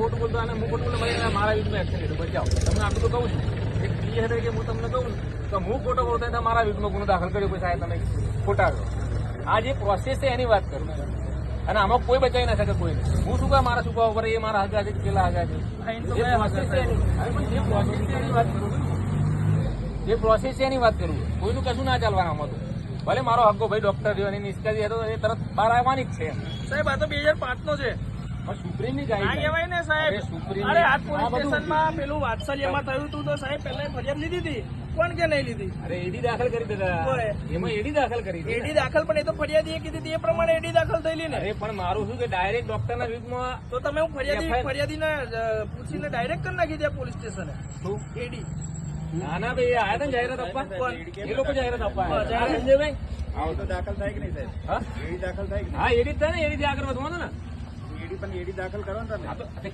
ખોટું બોલતો અને હું ખોટું બોલતો મને મારા વિરુદ્ધમાં એક્શન લીધું બચાવ તમને આટલું તો કહું છું. એક ક્લિયર કે હું તમને કહું તો હું ખોટો બોલતો એટલે મારા વિરુદ્ધમાં ગુનો દાખલ કર્યો પછી સાહેબ તમે ખોટા આ જે પ્રોસેસ છે એની વાત કરું. અને આમાં કોઈ બચાવી ના શકે કોઈ. હું શું કહે? મારા છૂપા ઉપર એ મારા હગા છે પેલા હગા છે જે પ્રોસેસ છે એની વાત કરું કોઈનું કશું ના ચાલવાનું આમાં તો. ભલે મારો હગ્ગો ભાઈ ડોક્ટર રહ્યો એની નિષ્કાજી હતો એ તરત બહાર આવવાની જ છે. સાહેબ આ તો બે હજાર પાંચ નો છે. સુપ્રીમની ના ને સાહેબ. અરે સુપ્રીમ અરે આજ આ પોલીસ સ્ટેશનમાં પેલું વાત્સલ્યમાં થયું હતું તો સાહેબ પહેલા ફરિયાદ લીધી હતી. પણ કે નહીં લીધી? અરે એડી દાખલ કરી એમાં એડી દાખલ કરી એડી દાખલ પણ એ તો ફરિયાદી એ કીધી હતી. એ પ્રમાણે એડી દાખલ થયેલી ને. અરે પણ મારું શું કે ડાયરેક્ટ ડોક્ટરના વિરુદ્ધમાં તો તમે હું ફરિયાદી ફરિયાદીને પૂછીને ડાયરેક્ટ કરી નાખી દે પોલીસ સ્ટેશને? શું? એડી. ના ના ભાઈ આયા હતા ને જાહેરાત આપવા? એ લોકો જાહેરાત આપવા હા, આવ્યા હતા. જાહેરાત. હા, સંજયભાઈ? આવું તો દાખલ થાય કે નહીં સાહેબ? હા? એડી દાખલ થાય કે હા એડી જ થાય ને એડી આગળ વધવાનું ને. એડી પણ એડી દાખલ કરો ને તમે.